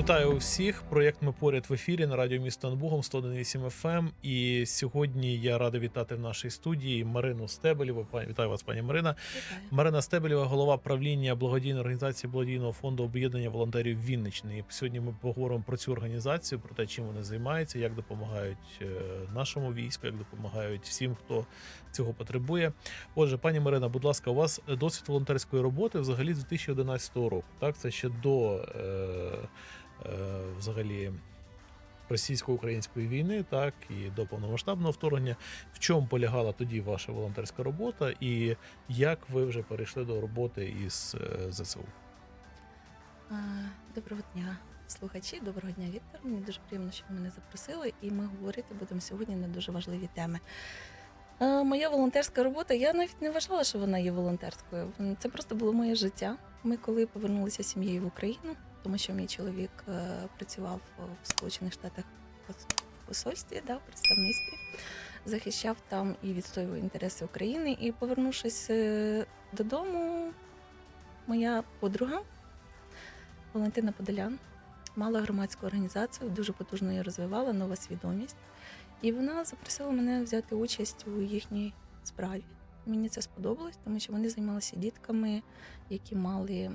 Вітаю усіх. Проєкт ми поряд в ефірі на радіо місто над Бугом 101.8 FM. І сьогодні я радий вітати в нашій студії Марину Стебелєву. Вітаю вас, пані Марина. Вітаю. Марина Стебелєва, голова правління благодійної організації благодійного фонду об'єднання волонтерів Вінниччини. І сьогодні ми поговоримо про цю організацію, про те, чим вони займаються, як допомагають е, нашому війську, як допомагають всім, хто цього потребує. Отже, пані Марина, будь ласка, у вас досвід волонтерської роботи взагалі з 2011 року. Так, це ще до е, взагалі. Російсько-української війни, так і до повномасштабного вторгнення. В чому полягала тоді ваша волонтерська робота, і як ви вже перейшли до роботи із е, ЗСУ? Доброго дня, слухачі. Доброго дня, Віктор. Мені дуже приємно, що ви мене запросили, і ми говорити будемо сьогодні на дуже важливі теми. Моя волонтерська робота, я навіть не вважала, що вона є волонтерською. Це просто було моє життя. Ми коли повернулися з сім'єю в Україну, тому що мій чоловік е, працював в Сполучених Штатах в посольстві, да, в представництві, захищав там і відстоював інтереси України. І повернувшись е, додому, моя подруга Валентина Подолян мала громадську організацію, дуже потужно її розвивала, нова свідомість. І вона запросила мене взяти участь у їхній справі. Мені це сподобалось, тому що вони займалися дітками, які мали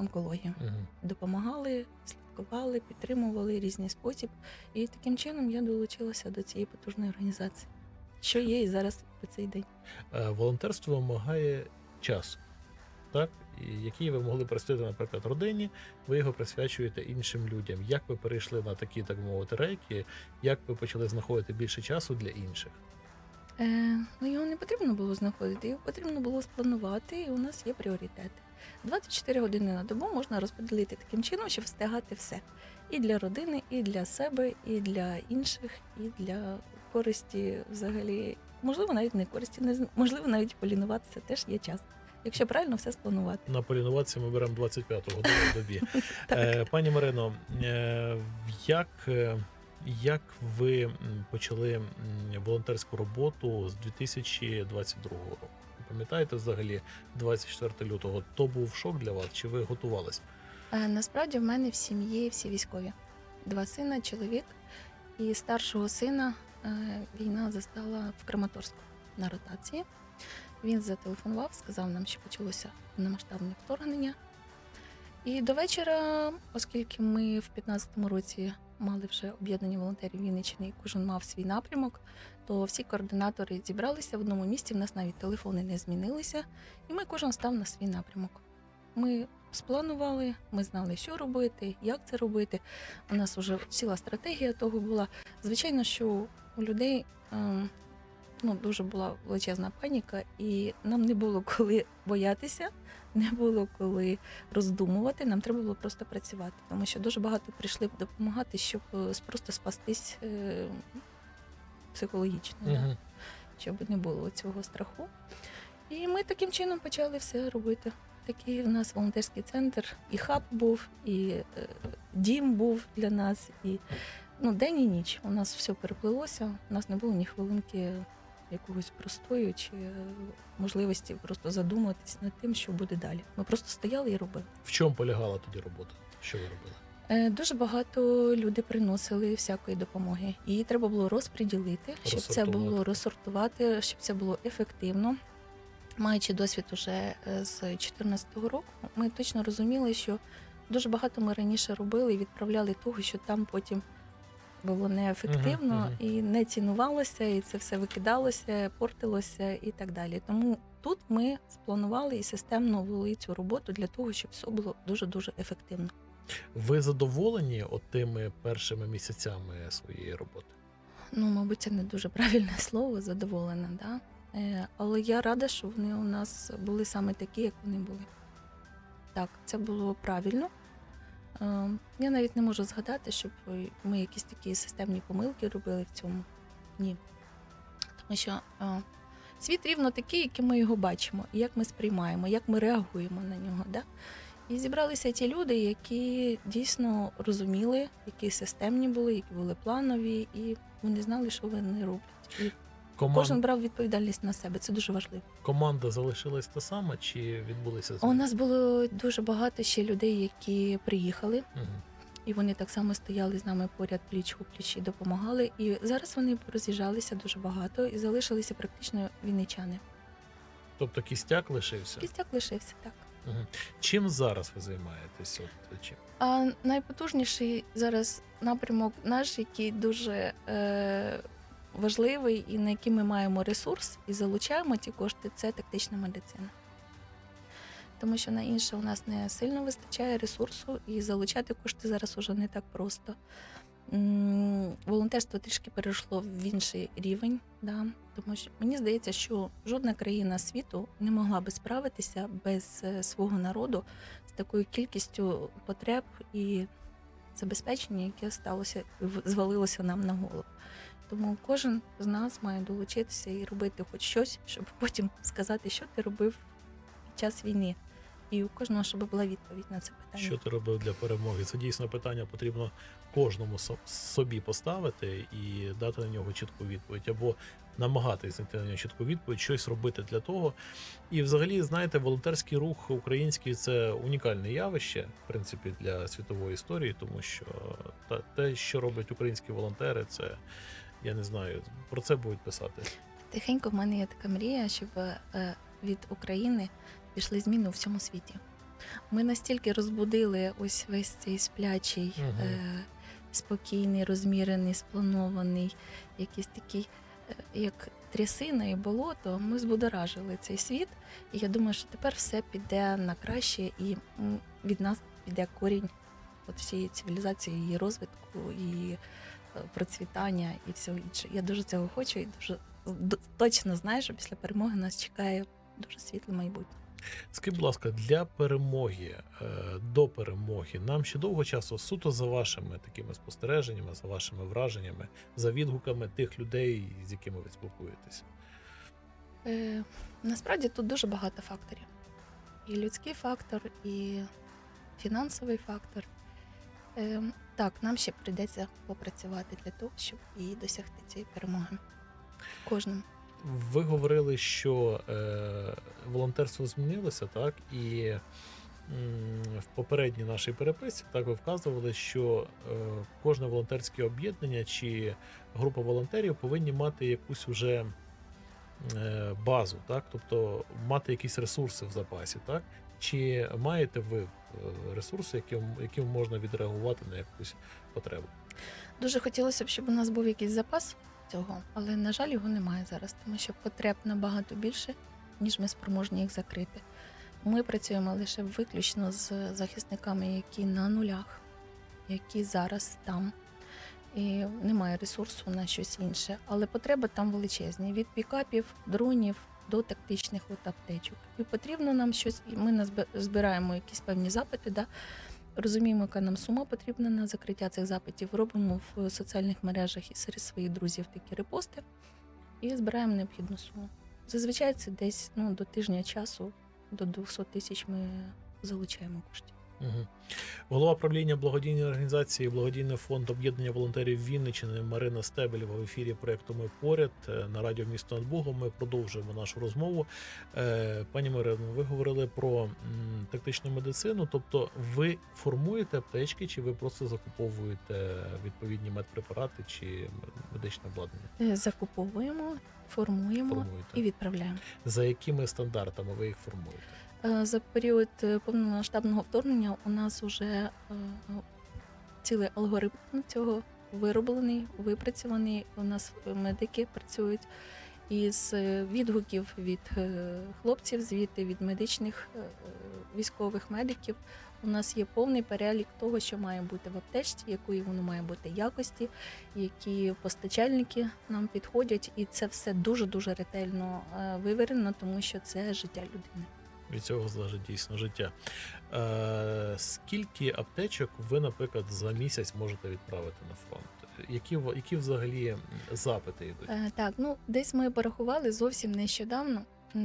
онкологію. Допомагали, слідкували, підтримували різний спосіб. І таким чином я долучилася до цієї потужної організації, що є і зараз по цей день. Е, Волонтерство вимагає часу, так? І який ви могли присвятити, наприклад, родині, ви його присвячуєте іншим людям. Як ви перейшли на такі, так мовити, рейки, як ви почали знаходити більше часу для інших? Е, ну, його не потрібно було знаходити, його потрібно було спланувати, і у нас є пріоритети. 24 години на добу можна розподілити таким чином, щоб встигати все. І для родини, і для себе, і для інших, і для користі взагалі. Можливо, навіть не користі, не можливо, навіть полінуватися теж є час. Якщо правильно все спланувати. На полінуватися ми беремо 25 годину в добі. Е, Пані Марино, е, як, як ви почали волонтерську роботу з 2022 року? Пам'ятаєте взагалі 24 лютого? То був шок для вас? Чи ви готувалися? Е, Насправді в мене в сім'ї всі військові. Два сина, чоловік і старшого сина е, війна застала в Краматорську на ротації. Він зателефонував, сказав нам, що почалося повномасштабне вторгнення. І до вечора, оскільки ми в 15-му році мали вже об'єднані волонтерів Вінниччини, і кожен мав свій напрямок, то всі координатори зібралися в одному місці. В нас навіть телефони не змінилися, і ми кожен став на свій напрямок. Ми спланували, ми знали, що робити, як це робити. У нас вже ціла стратегія того була. Звичайно, що у людей ем, ну, дуже була величезна паніка, і нам не було коли боятися, не було коли роздумувати. Нам треба було просто працювати, тому що дуже багато прийшли допомагати, щоб е, просто спастись е, психологічно. да Угу. щоб не було цього страху. І ми таким чином почали все робити. Такий у нас волонтерський центр, і хаб був, і е, дім був для нас, і ну, день і ніч. У нас все переплилося. У нас не було ні хвилинки якогось простою чи е, можливості просто задуматись над тим, що буде далі. Ми просто стояли і робили. В чому полягала тоді робота? Що ви робили? Е, Дуже багато люди приносили всякої допомоги. Її треба було розподілити, щоб це було розсортувати, щоб це було ефективно. Маючи досвід уже е, з 2014 року, ми точно розуміли, що дуже багато ми раніше робили і відправляли того, що там потім було неефективно Мгм, мгм. і не цінувалося, і це все викидалося, портилося і так далі. Тому тут ми спланували і системно вели цю роботу для того, щоб все було дуже дуже ефективно. Ви задоволені от тими першими місяцями своєї роботи? Ну, мабуть, це не дуже правильне слово, задоволена, да? Е, але я рада, що вони у нас були саме такі, як вони були. Так, це було правильно. Е, я навіть не можу згадати, щоб ми якісь такі системні помилки робили в цьому. Ні. Тому що е, світ рівно такий, яким ми його бачимо, і як ми сприймаємо, як ми реагуємо на нього. Да? І зібралися ті люди, які дійсно розуміли, які системні були, які були планові, і вони знали, що вони роблять. Коман... кожен брав відповідальність на себе. Це дуже важливо. Команда залишилась та сама, чи відбулися У нас було дуже багато ще людей, які приїхали, Мгм. і вони так само стояли з нами поряд пліч у пліч і допомагали. І зараз вони роз'їжджалися дуже багато і залишилися практично вінничани. Тобто кістяк лишився. Кістяк лишився так. Чим зараз ви займаєтесь? От чим? А найпотужніший зараз напрямок наш, який дуже е, важливий і на який ми маємо ресурс і залучаємо ті кошти, це тактична медицина. Тому що на інше у нас не сильно вистачає ресурсу, і залучати кошти зараз уже не так просто. Волонтерство трішки перейшло в інший рівень, да, тому що мені здається, що жодна країна світу не могла би справитися без е, свого народу з такою кількістю потреб і забезпечення, яке сталося звалилося нам на голову. Тому кожен з нас має долучитися і робити хоч щось, щоб потім сказати, що ти робив під час війни. І у кожного, щоб була відповідь на це питання. Що ти робив для перемоги? Це дійсно питання потрібно кожному со- собі поставити і дати на нього чітку відповідь, або намагатися знайти на нього чітку відповідь, щось робити для того. І, взагалі, знаєте, волонтерський рух український це унікальне явище, в принципі, для світової історії, тому що те, що роблять українські волонтери, це я не знаю, про це будуть писати. Тихенько в мене є така мрія, щоб е, від України пішли зміни у всьому світі. Ми настільки розбудили ось весь цей сплячий, е, спокійний, розмірений, спланований, якийсь такий, е, як трясина і болото. Ми збудоражили цей світ. І я думаю, що тепер все піде на краще, і від нас піде корінь от всієї цивілізації, її розвитку і процвітання і всього іншого. Я дуже цього хочу і дуже точно знаю, що після перемоги нас чекає дуже світле майбутнє. Скажіть, будь ласка, для перемоги, е, до перемоги, нам ще довго часу суто за вашими такими спостереженнями, за вашими враженнями, за відгуками тих людей, з якими ви спілкуєтесь. Е, насправді тут дуже багато факторів: і людський фактор, і фінансовий фактор. Е, так, нам ще прийдеться попрацювати для того, щоб і досягти цієї перемоги. Кожному. Ви говорили, що е, волонтерство змінилося, так і в попередній нашій переписці так ви вказували, що е, кожне волонтерське об'єднання чи група волонтерів повинні мати якусь уже е, базу, так, тобто мати якісь ресурси в запасі, так. Чи маєте ви ресурси, яким, яким можна відреагувати на якусь потребу? Дуже хотілося б, щоб у нас був якийсь запас цього, але на жаль, його немає зараз, тому що потреб набагато більше, ніж ми спроможні їх закрити. Ми працюємо лише виключно з захисниками, які на нулях, які зараз там. І немає ресурсу на щось інше. Але потреби там величезні: від пікапів, дронів до тактичних от аптечок. І потрібно нам щось, і ми збираємо якісь певні запити, да, розуміємо, яка нам сума потрібна на закриття цих запитів. Робимо в соціальних мережах і серед своїх друзів такі репости і збираємо необхідну суму. Зазвичай це десь ну, до тижня часу, до 200 тисяч ми залучаємо коштів. Угу. Голова правління благодійної організації Благодійний фонд об'єднання волонтерів Вінниччини Марина Стебелєва в ефірі проекту Ми поряд е, на радіо місто над Богом. Ми продовжуємо нашу розмову. Е, Пані Марино, ви говорили про тактичну медицину. Тобто, ви формуєте аптечки, чи ви просто закуповуєте відповідні медпрепарати чи медичне обладнання? Е, Закуповуємо, формуємо Формуєте і відправляємо. за якими стандартами ви їх формуєте? Е, За період е, повномасштабного вторгнення у нас вже цілий алгоритм цього вироблений, випрацьований. У нас медики працюють із е, відгуків від е, хлопців, звідти від медичних е, військових медиків. У нас є повний перелік того, що має бути в аптечці, якої воно має бути якості, які постачальники нам підходять, і це все дуже дуже ретельно е, виверено, тому що це життя людини. Від цього залежить дійсно життя. Е, скільки аптечок ви, наприклад, за місяць можете відправити на фронт? Які, які взагалі запити йдуть? Е, так, ну десь ми порахували зовсім нещодавно.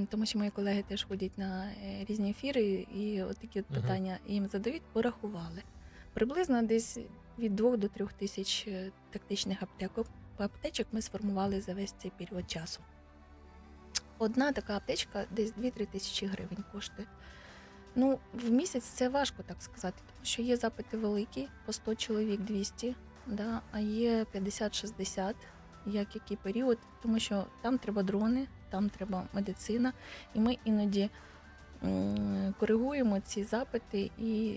тому що мої колеги теж ходять на е, різні ефіри, і от такі от питання їм задають, порахували. Приблизно десь від 2 до 3 тисяч е, тактичних аптекок. Аптечок ми сформували за весь цей період часу. Одна така аптечка десь 2-3 тисячі гривень коштує. Ну, в місяць це важко так сказати, тому що є запити великі, по 100 чоловік 200, да, а є 50-60, як який період, тому що там треба дрони, там треба медицина, і ми іноді коригуємо ці запити і.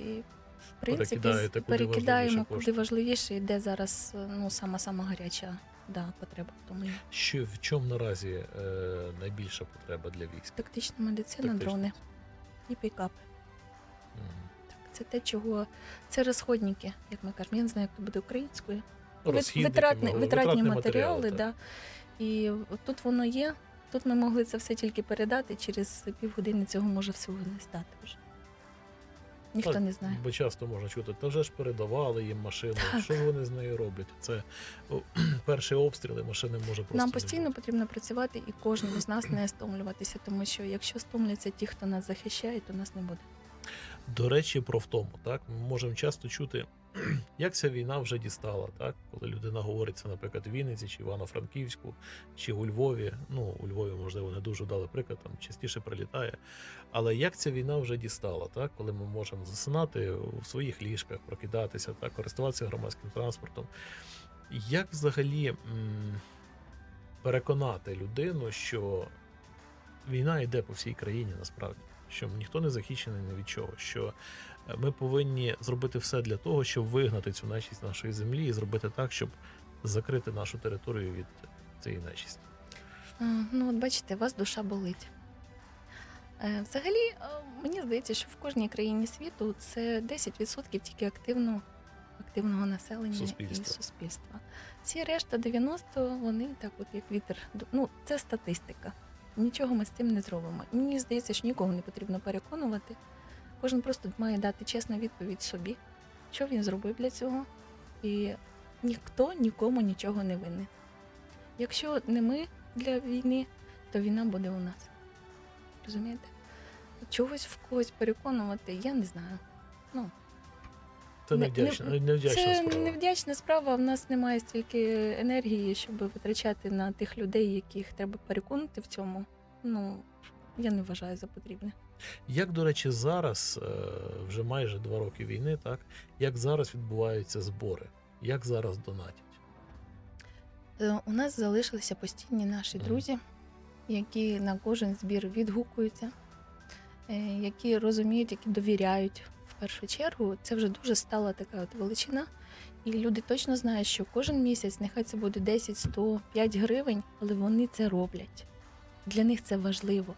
В принципі, Перекидаєте, з- куди важливіше куди важливіше, де зараз ну, сама сама гаряча да, потреба. Тому Що в чому наразі е, найбільша потреба для військ? тактична медицина, Тактична. дрони і пікапи. Мгм. Так, це те, чого це розходники, як ми кажемо. Я не знаю, як це буде українською. Вит- розхідники, витратні, ну, витратні матеріали, так. да. І от тут воно є. Тут ми могли це все тільки передати. Через півгодини цього може всього не стати вже. Ніхто Так, не знає. Бо часто можна чути, та вже ж передавали їм машину. Так. Що ж вони з нею роблять? Це о, перші обстріли, машини може просто. Нам постійно бути. потрібно працювати і кожному з нас не стомлюватися, тому що якщо стомляться ті, хто нас захищає, то нас не буде. До речі, про втому, так ми можемо часто чути, як ця війна вже дістала, так коли людина говорить це, наприклад, в Вінниці чи Івано-Франківську, чи у Львові. Ну у Львові, можливо, не дуже вдалий приклад, там частіше прилітає. Але як ця війна вже дістала, так коли ми можемо засинати у своїх ліжках, прокидатися, так користуватися громадським транспортом. Як взагалі м, переконати людину, що війна йде по всій країні насправді, що ніхто не захищений ні від чого, що ми повинні зробити все для того, щоб вигнати цю нечість нашої землі і зробити так, щоб закрити нашу територію від цієї нечисті. Ну, от бачите, у вас душа болить. Е, Взагалі, е, мені здається, що в кожній країні світу це 10% тільки активно, активного населення Суспільства. і суспільства. Всі решта 90 вони так, от як вітер. Ну, це статистика. Нічого ми з цим не зробимо. Мені здається, що нікого не потрібно переконувати. Кожен просто має дати чесну відповідь собі, що він зробив для цього. І ніхто нікому нічого не винен. Якщо не ми для війни, то війна буде у нас. Розумієте? Чогось в когось переконувати, я не знаю. Ну, Це невдячна, не- невдячна це справа. невдячна справа. В нас немає стільки енергії, щоб витрачати на тих людей, яких треба переконати в цьому. Ну, я не вважаю за потрібне. Як, до речі, зараз, е, вже майже два роки війни, так як зараз відбуваються збори? Як зараз донатять? Е, У нас залишилися постійні наші друзі, які на кожен збір відгукуються, е, які розуміють, які довіряють в першу чергу. Це вже дуже стала така от величина. І люди точно знають, що кожен місяць, нехай це буде 10, 100, 5 гривень, але вони це роблять. Для них це важливо.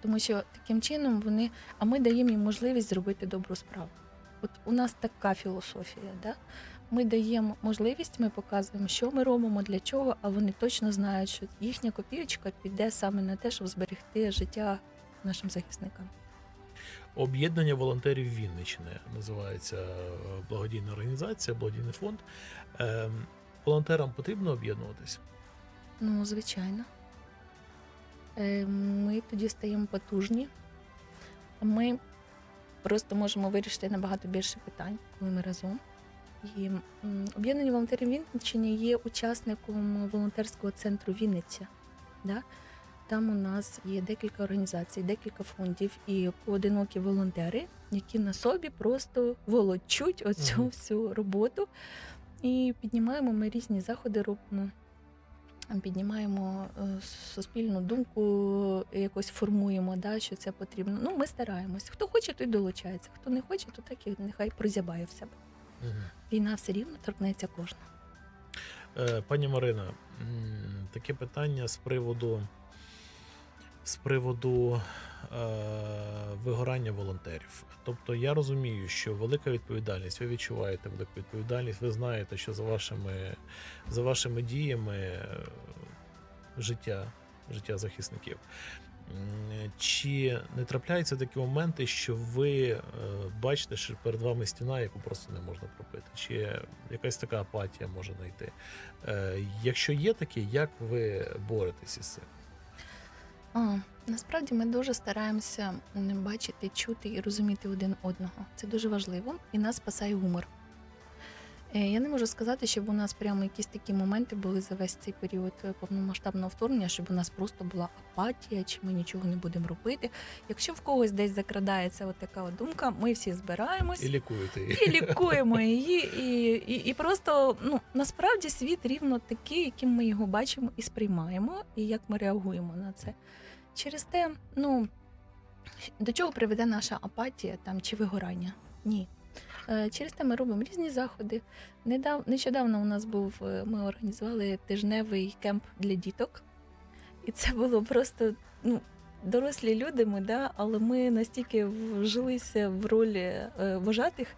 Тому що таким чином вони, а ми даємо їм можливість зробити добру справу. От у нас така філософія, да? Ми даємо можливість, ми показуємо, що ми робимо, для чого, а вони точно знають, що їхня копійочка піде саме на те, щоб зберегти життя нашим захисникам. Об'єднання волонтерів Вінниччини називається е, благодійна організація, благодійний фонд. Ем, волонтерам потрібно об'єднуватися. Ну, звичайно. Е, Ми тоді стаємо потужні. Ми просто можемо вирішити набагато більше питань, коли ми разом. І об'єднання волонтерів Вінниччини є учасником волонтерського центру Вінниця. Да? Там у нас є декілька організацій, декілька фондів і поодинокі волонтери, які на собі просто волочуть оцю всю роботу. І піднімаємо ми різні заходи, робимо піднімаємо е, суспільну думку, якось формуємо, да, що це потрібно. Ну, ми стараємось. Хто хоче, той долучається. Хто не хоче, то так і нехай прозябає в себе. Війна все рівно торкнеться кожного. Е, Пані Марина, таке питання з приводу з приводу е, вигорання волонтерів. Тобто я розумію, що велика відповідальність, ви відчуваєте велику відповідальність, ви знаєте, що за вашими, за вашими діями е, життя, життя захисників. Чи не трапляються такі моменти, що ви е, бачите, що перед вами стіна, яку просто не можна пробити? Чи якась така апатія може знайти? Е, якщо є таке, як ви боретеся з цим? А, насправді ми дуже стараємося бачити, чути і розуміти один одного. Це дуже важливо, і нас спасає гумор. Е, Я не можу сказати, щоб у нас прямо якісь такі моменти були за весь цей період е, повномасштабного вторгнення, щоб у нас просто була апатія, чи ми нічого не будемо робити. Якщо в когось десь закрадається от така от думка, ми всі збираємось І лікуєте її. і лікуємо її. І, і, і просто ну насправді світ рівно такий, яким ми його бачимо і сприймаємо, і як ми реагуємо на це. Через те, ну до чого приведе наша апатія там чи вигорання? Ні. Е, Через те ми робимо різні заходи. Недав, нещодавно у нас був, е, ми організували тижневий кемп для діток. І це було просто ну, дорослі люди, ми, да, але ми настільки вжилися в ролі е, вожатих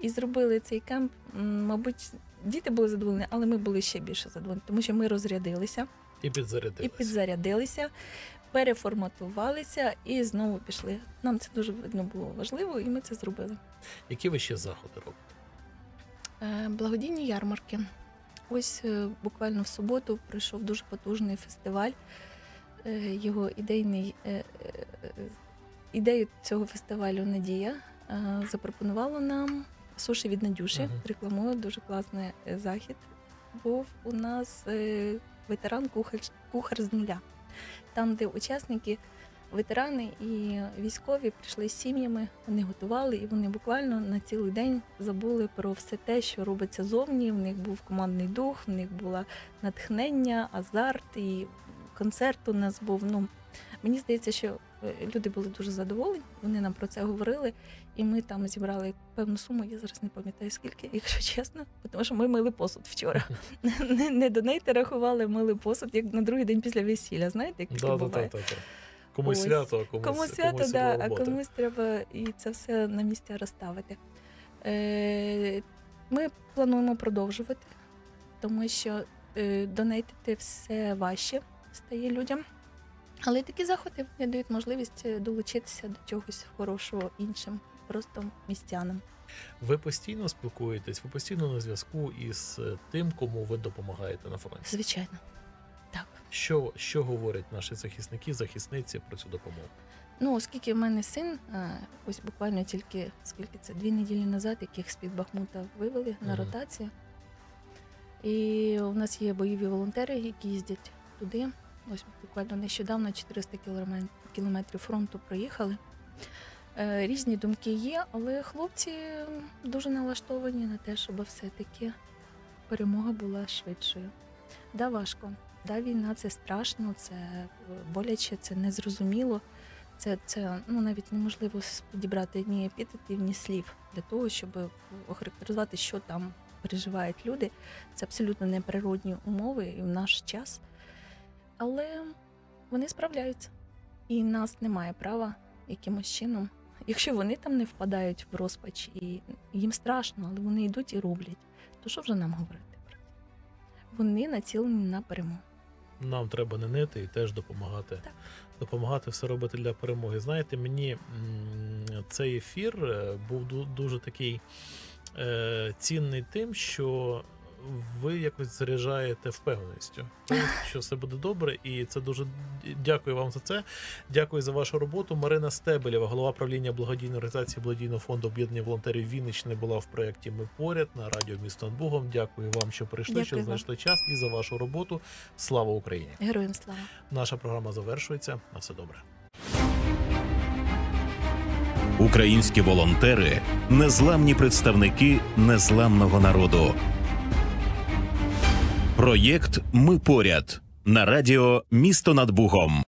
і зробили цей кемп. Мабуть, діти були задоволені, але ми були ще більше задоволені, тому що ми розрядилися І підзарядилися. і підзарядилися, переформатувалися і знову пішли. Нам це дуже видно було важливо, і ми це зробили. Які ви ще заходи робите? Е, Благодійні ярмарки. Ось е, буквально в суботу пройшов дуже потужний фестиваль. Е, Його ідейний ідею цього фестивалю Надія запропонувала нам суші від Надюші. Мгм. Рекламую дуже класний захід. Був у нас ветеран кухар, кухар з нуля, там, де учасники ветерани і військові прийшли з сім'ями, вони готували, і вони буквально на цілий день забули про все те, що робиться зовні. В них був командний дух, в них було натхнення, азарт і концерт у нас був. Ну мені здається, що люди були дуже задоволені. Вони нам про це говорили, і ми там зібрали певну суму. Я зараз не пам'ятаю скільки, якщо чесно, тому що ми мили посуд вчора. Не, не донейти рахували, мили посуд, як на другий день після весілля. Знаєте, як таке буває? Комусь свято, а комусь, свято, да, а комусь треба і це все на місця розставити. Е, ми плануємо продовжувати, тому що е, донейтити все важче стає людям. Але такі заходи вони дають можливість е, долучитися до чогось хорошого іншим, просто містянам. Ви постійно спілкуєтесь, ви постійно на зв'язку із е, тим, кому ви допомагаєте на фронті. Звичайно. Так. Що, що говорять наші захисники, захисниці про цю допомогу? Ну, оскільки в мене син, е, ось буквально тільки скільки це дві неділі назад, яких з-під Бахмута вивели на Мгм. ротацію. І у нас є бойові волонтери, які їздять туди. Ось буквально нещодавно 400 кілометрів, фронту проїхали. Е, Різні думки є, але хлопці дуже налаштовані на те, щоб все-таки перемога була швидшою. Да, важко. Да, війна це страшно, це е, боляче, це незрозуміло. Це, це ну, навіть неможливо підібрати ні епітетів, ні слів для того, щоб охарактеризувати, що там переживають люди. Це абсолютно неприродні умови і в наш час. Але вони справляються. І нас немає права якимось чином. Якщо вони там не впадають в розпач і їм страшно, але вони йдуть і роблять, то що вже нам говорити? про це? Вони націлені на перемогу. Нам треба не нити і теж допомагати. Так. Допомагати все робити для перемоги. Знаєте, мені цей ефір е, був дуже такий е, цінний тим, що ви якось заряджаєте впевненістю, що все буде добре, і це дуже дякую вам за це. Дякую за вашу роботу. Марина Стебелєва, голова правління благодійної організації благодійного фонду об'єднання волонтерів Вінниччини, була в проєкті Ми поряд на радіо місто над Бугом. Дякую вам, що прийшли, Дякую що вам. знайшли час і за вашу роботу. Слава Україні! Героям слава! Наша програма завершується. На все добре. Українські волонтери незламні представники незламного народу. Проєкт Ми поряд на радіо Місто над Бугом.